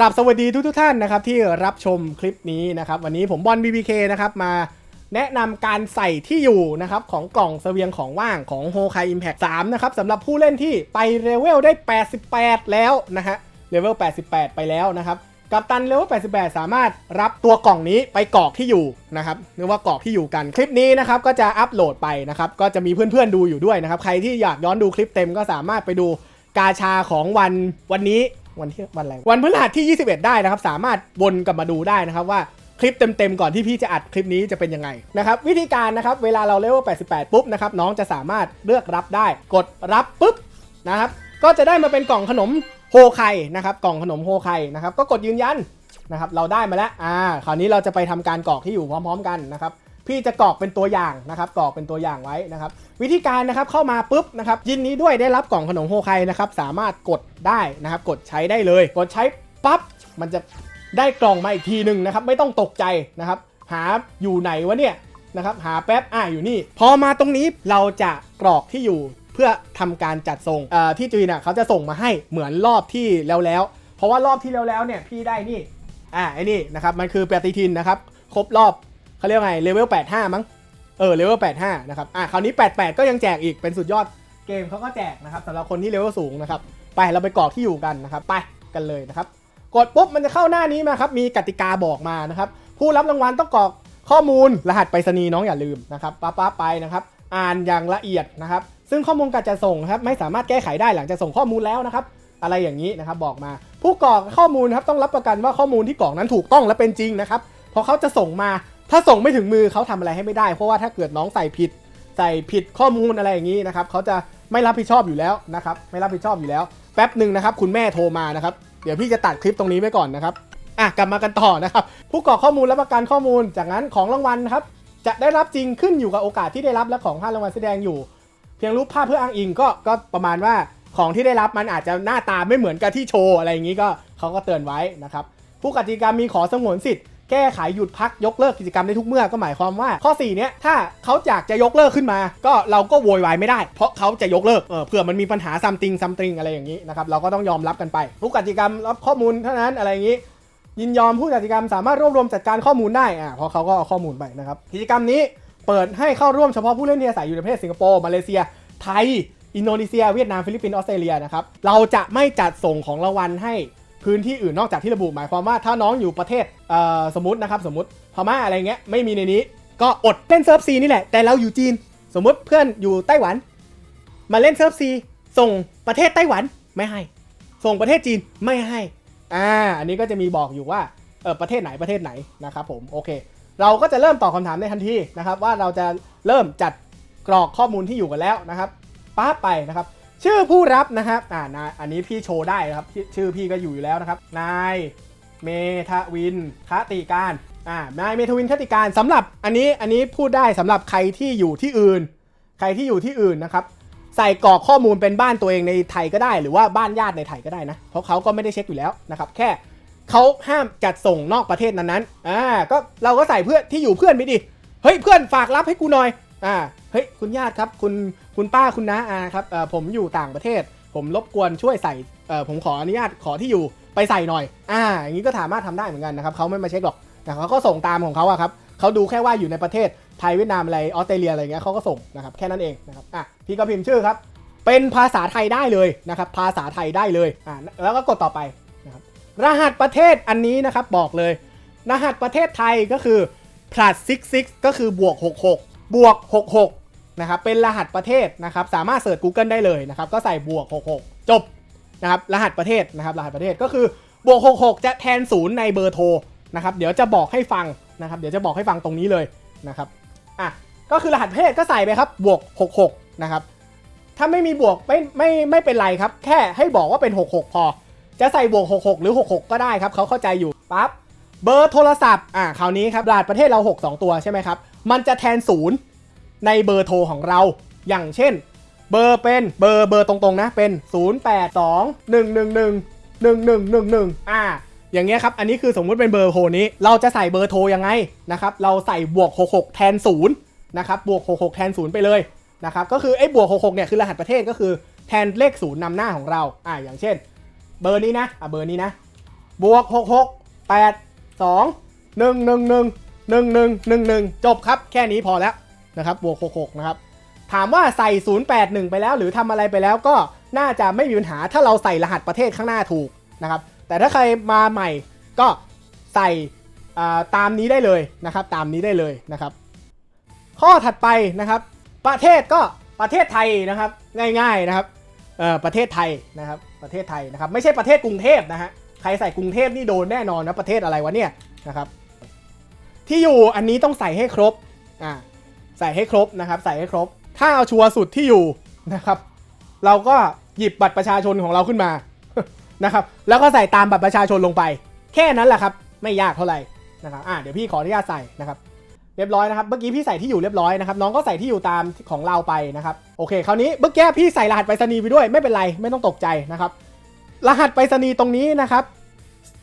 กราบสวัสดีทุกทท่านนะครับที่รับชมคลิปนี้นะครับวันนี้ผมบอล BBK นะครับมาแนะนำการใส่ที่อยู่นะครับของกล่องเสบียงของว่างของ h o k a i Impact 3นะครับสำหรับผู้เล่นที่ไปเลเวลได้ 88 แล้วนะฮะเลเวล 88 ไปแล้วนะครับกับตันเลเวล 88 สามารถรับตัวกล่องนี้ไปกรอกที่อยู่นะครับเรียกว่ากรอกที่อยู่กันคลิปนี้นะครับก็จะอัปโหลดไปนะครับก็จะมีเพื่อนๆดูอยู่ด้วยนะครับใครที่อยากย้อนดูคลิปเต็มก็สามารถไปดูกาชาของวันวันนี้ วันที่วันอะไรวันพฤหัสที่ 21 ได้นะครับ สามารถวนกลับมาดูได้นะครับว่าคลิปเต็มๆก่อนที่พี่จะอัดคลิปนี้จะเป็นยังไงนะครับวิธีการนะครับเวลาเราเลเวล88 ปุ๊บนะครับน้องจะสามารถเลือกรับได้ กดรับปุ๊บนะครับก็จะได้มาเป็นกล่องขนมโฮไคนะครับกล่องขนมโฮไคนะครับก็กดยืนยันนะครับเราได้มาแล้วอ่าคราวนี้เราจะไปทำการกรอกที่อยู่พร้อม ๆ กันนะครับ พี่จะกรอกเป็นตัวอย่างนะครับกรอกเป็นตัวอย่างไว้นะครับ วิธีการนะครับเข้ามาปุ๊บนะครับยินนี้ด้วยได้รับกล่องขนมโฮไคนะครับสามารถกดได้นะครับ กดใช้ได้เลย กดใช้ปั๊บมันจะได้กล่องมาอีกทีหนึ่งนะครับ ไม่ต้องตกใจนะครับ หาอยู่ไหนวะเนี่ยนะครับ หาแป๊บอ่าอยู่นี่ พอมาตรงนี้เราจะกรอกที่อยู่เพื่อทำการจัดส่งเอ่อที่จีนน่ะเขาจะส่งมาให้เหมือนรอบที่แล้วแล้ว เพราะว่ารอบที่แล้วแล้วเนี่ยพี่ได้นี่อ่าไอ้นี่นะครับมันคือปฏิทินนะครับ ครบรอบ เขาเรียกไงเลเวล85 มั้ง เออเลเวล85 นะครับ อ่าคราวนี้ 88 ก็ยังแจกอีกเป็นสุดยอดเกมเขาก็แจกนะครับสำหรับคนที่เลเวลสูงนะครับ ไปเราไปกรอกที่อยู่กันนะครับ ไปกันเลยนะครับ กดปุ๊บมันจะเข้าหน้านี้มาครับ มีกติกาบอกมานะครับ ผู้รับรางวัลต้องกรอกข้อมูลรหัสไปรษณีย์น้องอย่าลืมนะครับป้าป้าไปนะครับ อ่านอย่างละเอียดนะครับ ซึ่งข้อมูลการจะส่งครับไม่สามารถแก้ไขได้หลังจากส่งข้อมูลแล้วนะครับ อะไรอย่างนี้นะครับบอกมา ผู้กรอกข้อมูลครับต้องรับประกันว่าข้อมูลที่กรอกนั้นถูกต้องและเป็นจริงนะครับพราะเขาจะส่งมา ถ้าส่งไม่ถึงมือเขาทำอะไรให้ไม่ได้ เพราะว่าถ้าเกิดน้องใส่ผิด ใส่ผิดข้อมูลอะไรอย่างนี้นะครับเขาจะไม่รับผิดชอบอยู่แล้วนะครับ ไม่รับผิดชอบอยู่แล้ว แป๊บหนึ่งนะครับ คุณแม่โทรมานะครับ เดี๋ยวพี่จะตัดคลิปตรงนี้ไว้ก่อนนะครับอะกลับมากันต่อนะครับ ผู้กรอกข้อมูลรับประกันข้อมูล จากนั้นของรางวัลครับ จะได้รับจริงขึ้นอยู่กับโอกาสที่ได้รับและของภาพรางวัลแสดงอยู่ เพียงรูปภาพเพื่ออ้างอิงก็ก็ประมาณว่าของที่ได้รับมันอาจจะหน้าตาไม่เหมือนกับที่โชว์อะไรอย่างนี้ก็เขาก็เตือนไว้นะครับผู้กติกามีขอสงวนสิทธิ์ แก้ไขหยุดพักยกเลิกกิจกรรมได้ทุกเมื่อก็หมายความว่า ข้อ 4 เนี้ยถ้าเขาอยากจะยกเลิกขึ้นมา ก็เราก็โวยวายไม่ได้ เพราะเขาจะยกเลิกเออเผื่อมันมีปัญหาซัมติงซัมติงอะไรอย่างนี้นะครับเราก็ต้องยอมรับกันไปผู้กติกรรมรับข้อมูลเท่านั้นอะไรอย่างนี้ยินยอมผู้จัดกิจกรรมสามารถรวบรวมจัดการข้อมูลได้อ่าเพราะเขาก็เอาข้อมูลไปนะครับกิจกรรมนี้เปิดให้เข้าร่วมเฉพาะผู้เล่นที่อาศัยอยู่ในประเทศสิงคโปร์มาเลเซีย ไทย อินโดนีเซีย เวียดนามฟิลิปปินส์ออสเตรเลียนะครับเราจะไม่จัดส่งของรางวัลให้ พื้นที่อื่นนอกจากที่ระบุหมายความว่าถ้าน้องอยู่ประเทศเสมมตินะครับสมมติพม่าอะไรเงี้ยไม่มีในนี้ ก็อดเล่นเซิร์ฟซีนี่แหละแต่เราอยู่จีน สมมติเพื่อนอยู่ไต้หวัน มาเล่นเซิร์ฟซีส่งประเทศไต้หวันไม่ให้ ส่งประเทศจีนไม่ให้อ่าอันนี้ก็จะมีบอกอยู่ว่าเออประเทศไหนประเทศไหนนะครับผมโอเค เราก็จะเริ่มตอบคำถามในทันทีนะครับว่าเราจะเริ่มจัดกรอกข้อมูลที่อยู่กันแล้วนะครับป้าไปนะครับ ชื่อผู้รับนะครับอ่านะอันนี้พี่โชว์ได้นะครับ ชื่อพี่ก็อยู่อยู่แล้วนะครับ นายเมทวินคติการอ่านายเมทวินคติการสำหรับอันนี้อันนี้พูดได้สำหรับใครที่อยู่ที่อื่น ใครที่อยู่ที่อื่นนะครับ ใส่กรอกข้อมูลเป็นบ้านตัวเองในไทยก็ได้ หรือว่าบ้านญาติในไทยก็ได้นะ เพราะเขาก็ไม่ได้เช็คอยู่แล้วนะครับแค่เขาห้ามจัดส่งนอกประเทศนั้นๆอ่าก็เราก็ใส่เพื่อนที่อยู่เพื่อนไปดิเฮ้ยเพื่อนฝากรับให้กูหน่อยอ่า เฮ้ยคุณญาติครับคุณคุณป้าคุณน้าอาครับเอ่อผมอยู่ต่างประเทศ ผมรบกวนช่วยใส่เอ่อผมขออนุญาตขอที่อยู่ไปใส่หน่อย อ่า อย่างนี้ก็สามารถทำได้เหมือนกันนะครับเขาไม่มาเช็คหรอกแต่เขาก็ส่งตามของเขาอะครับเขาดูแค่ว่าอยู่ในประเทศไทยเวียดนามอะไรออสเตรเลียอะไรเงี้ยเขาก็ส่งนะครับแค่นั้นเองนะครับอะพี่ก็พิมพ์ชื่อครับ เป็นภาษาไทยได้เลยนะครับภาษาไทยได้เลยอ่าแล้วก็กดต่อไปนะครับรหัสประเทศอันนี้นะครับบอกเลย รหัสประเทศไทยก็คือ plus 66ก็คือบวก66บวก66 นะครับเป็นรหัสประเทศนะครับสามารถเสิร์ช Google ได้เลยนะครับก็ใส่บวก 66 จบนะครับรหัสประเทศนะครับรหัสประเทศก็คือบวก 66 จะแทนศูนย์ในเบอร์โทรนะครับเดี๋ยวจะบอกให้ฟังนะครับเดี๋ยวจะบอกให้ฟังตรงนี้เลยนะครับอะก็คือรหัสประเทศก็ใส่ไปครับบวก 66 นะครับถ้าไม่มีบวกไม่ไม่ไม่เป็นไรครับ แค่ให้บอกว่าเป็น 66 พอ จะใส่บวก 66 หรือ 66 ก็ได้ครับเขาเข้าใจอยู่ปั๊บเบอร์โทรศัพท์อ่าคราวนี้ครับรหัสประเทศเรา 6 2 ตัวใช่ไหมครับมันจะแทนศูนย์ ในเบอร์โทรของเรา อย่างเช่น เบอร์เป็นเบอร์เบอร์ตรงๆนะเป็น 0 8 2 1 1 1 1 1 1 1อ่าอย่างเงี้ยครับ อันนี้คือสมมุติเป็นเบอร์โทรนี้ เราจะใส่เบอร์โทรยังไงนะครับ เราใส่บวก 66 แทนศูนะครับ บวก 66 แทนศูนย์ไปเลยนะครับ ก็คือไอ้บวก 66 เนี่ยคือรหัสประเทศก็คือแทนเลขศูนำหน้าของเรา อ่าอย่างเช่น เบอร์นี้นะ อะเบอร์นี้นะ บวกหกหกแปดสองหนึ่งหนึ่งหนึ่งหนึ่งหนึ่งหนึ่งหนึ่งจบครับ แค่นี้พอแล้ว นะครับบวกหกหกนะครับถามว่าใส่ 081 ไปแล้ว หรือทำอะไรไปแล้วก็น่าจะไม่มีปัญหาถ้าเราใส่รหัสประเทศข้างหน้าถูกนะครับ แต่ถ้าใครมาใหม่ก็ใส่ตามนี้ได้เลยนะครับ ตามนี้ได้เลยนะครับ ข้อถัดไปนะครับ ประเทศก็ประเทศไทยนะครับง่ายๆนะครับเออประเทศไทยนะครับประเทศไทยนะครับ ไม่ใช่ประเทศกรุงเทพนะฮะใครใส่กรุงเทพนี่โดนแน่นอนนะประเทศอะไรวะเนี่ยนะครับ ที่อยู่อันนี้ต้องใส่ให้ครบอ่า ใส่ให้ครบนะครับใส่ให้ครบ ถ้าเอาชัวร์สุดที่อยู่นะครับ เราก็หยิบบัตรประชาชนของเราขึ้นมานะครับ แล้วก็ใส่ตามบัตรประชาชนลงไป แค่นั้นแหละครับ ไม่ยากเท่าไหร่นะครับอ่าเดี๋ยวพี่ขออนุญาตใส่นะครับเรียบร้อยนะครับ เมื่อกี้พี่ใส่ที่อยู่เรียบร้อยนะครับ น้องก็ใส่ที่อยู่ตามของเราไปนะครับ โอเค คราวนี้เมื่อกี้พี่ใส่รหัสไปรษณีย์ไปด้วย ไม่เป็นไร ไม่ต้องตกใจนะครับ รหัสไปรษณีย์ตรงนี้นะครับ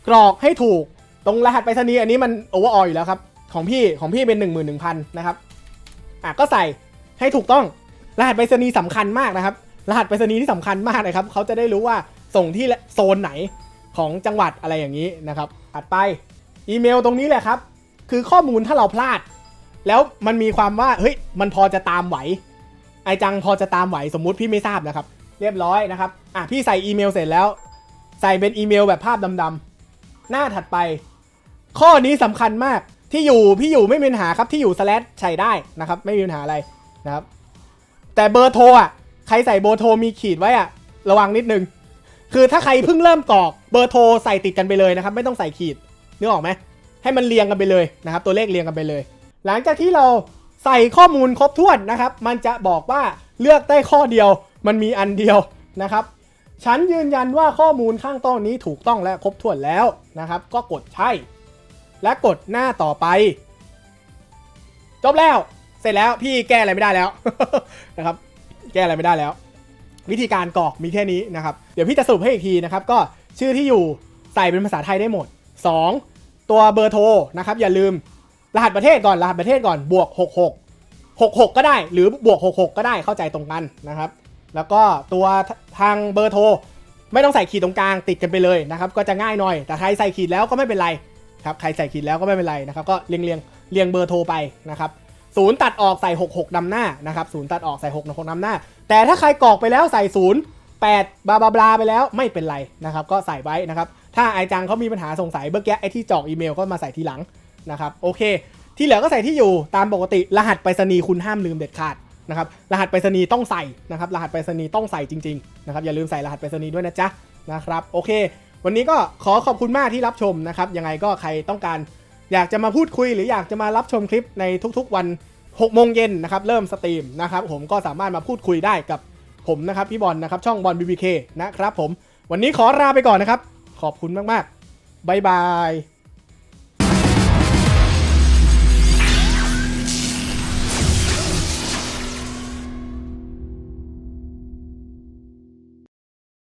กรอกให้ถูก ตรงรหัสไปรษณีย์อันนี้มันโอเวอร์ออยู่แล้วครับ ของพี่ ของพี่เป็น 1 1 0 0 0นะครับ อะก็ใส่ให้ถูกต้อง รหัสไปรษณีย์สำคัญมากนะครับ รหัสไปรษณีย์ที่สำคัญมากนะครับเขาจะได้รู้ว่าส่งที่โซนไหนของจังหวัดอะไรอย่างนี้นะครับถัดไปอีเมลตรงนี้แหละครับ คือข้อมูลถ้าเราพลาด แล้วมันมีความว่าเฮ้ยมันพอจะตามไหว ไอจังพอจะตามไหวสมมุติพี่ไม่ทราบนะครับ เรียบร้อยนะครับอะพี่ใส่อีเมลเสร็จแล้ว ใส่เป็นอีเมลแบบภาพดำๆหน้าถัดไป ข้อนี้สำคัญมาก ที่อยู่พี่อยู่ไม่มีปัญหาครับที่อยู่สแลชใช้ได้นะครับ ไม่มีปัญหาอะไรนะครับ แต่เบอร์โทรอะใครใส่เบอร์โทรมีขีดไว้อะ ระวังนิดนึง คือถ้าใครเพิ่งเริ่มกรอกเบอร์โทรใส่ติดกันไปเลยนะครับ ไม่ต้องใส่ขีดนึกออกไหมให้มันเรียงกันไปเลยนะครับ ตัวเลขเรียงกันไปเลย หลังจากที่เราใส่ข้อมูลครบถ้วนนะครับ มันจะบอกว่าเลือกได้ข้อเดียว มันมีอันเดียวนะครับ ฉันยืนยันว่าข้อมูลข้างต้นนี้ถูกต้องและครบถ้วนแล้วนะครับ ก็กดใช่ และกดหน้าต่อไป จบแล้ว เสร็จแล้วพี่แก้อะไรไม่ได้แล้วนะครับ แก้อะไรไม่ได้แล้ว วิธีการกรอกมีแค่นี้นะครับ เดี๋ยวพี่จะสรุปให้อีกทีนะครับ ก็ชื่อที่อยู่ใส่เป็นภาษาไทยได้หมด 2. ตัวเบอร์โทรนะครับ อย่าลืมรหัสประเทศก่อน รหัสประเทศก่อนบวก 66 66 ก็ได้ หรือบวก 66 ก็ได้เข้าใจตรงกันนะครับ แล้วก็ตัวทางเบอร์โทรไม่ต้องใส่ขีดตรงกลางติดกันไปเลยนะครับ ก็จะง่ายหน่อย แต่ใครใส่ขีดแล้วก็ไม่เป็นไร ครับใครใส่ขีดแล้วก็ไม่เป็นไรนะครับก็เรียงเรียงเรียงเบอร์โทรไปนะครับศูนย์ตัดออกใส่ 66นำหน้านะครับศูนย์ตัดออกใส่6 6นำหน้า แต่ถ้าใครกรอกไปแล้วใส่ศูนย์8บลาบลาบลาไปแล้วไม่เป็นไรนะครับก็ใส่ไว้นะครับถ้าไอจังเขามีปัญหาสงสัยเมื่อกี้ไอที่จอกอีเมลก็มาใส่ทีหลังนะครับโอเค ที่เหลือก็ใส่ที่อยู่ตามปกติรหัสไปรษณีย์คุณห้ามลืมเด็ดขาดนะครับรหัสไปรษณีย์ต้องใส่นะครับรหัสไปรษณีย์ต้องใส่จริงๆนะครับอย่าลืมใส่รหัสไปรษณีย์ด้วยนะจ๊ะนะครับโอเค วันนี้ก็ขอขอบคุณมากที่รับชมนะครับ ยังไงก็ใครต้องการอยากจะมาพูดคุยหรืออยากจะมารับชมคลิปในทุกๆ วัน6โมงเย็นนะครับ เริ่มสตรีมนะครับ ผมก็สามารถมาพูดคุยได้กับผมนะครับพี่บอลนะครับช่องบอลบีบีเคนะครับผมวันนี้ขอลาไปก่อนนะครับ ขอบคุณมากๆบายบาย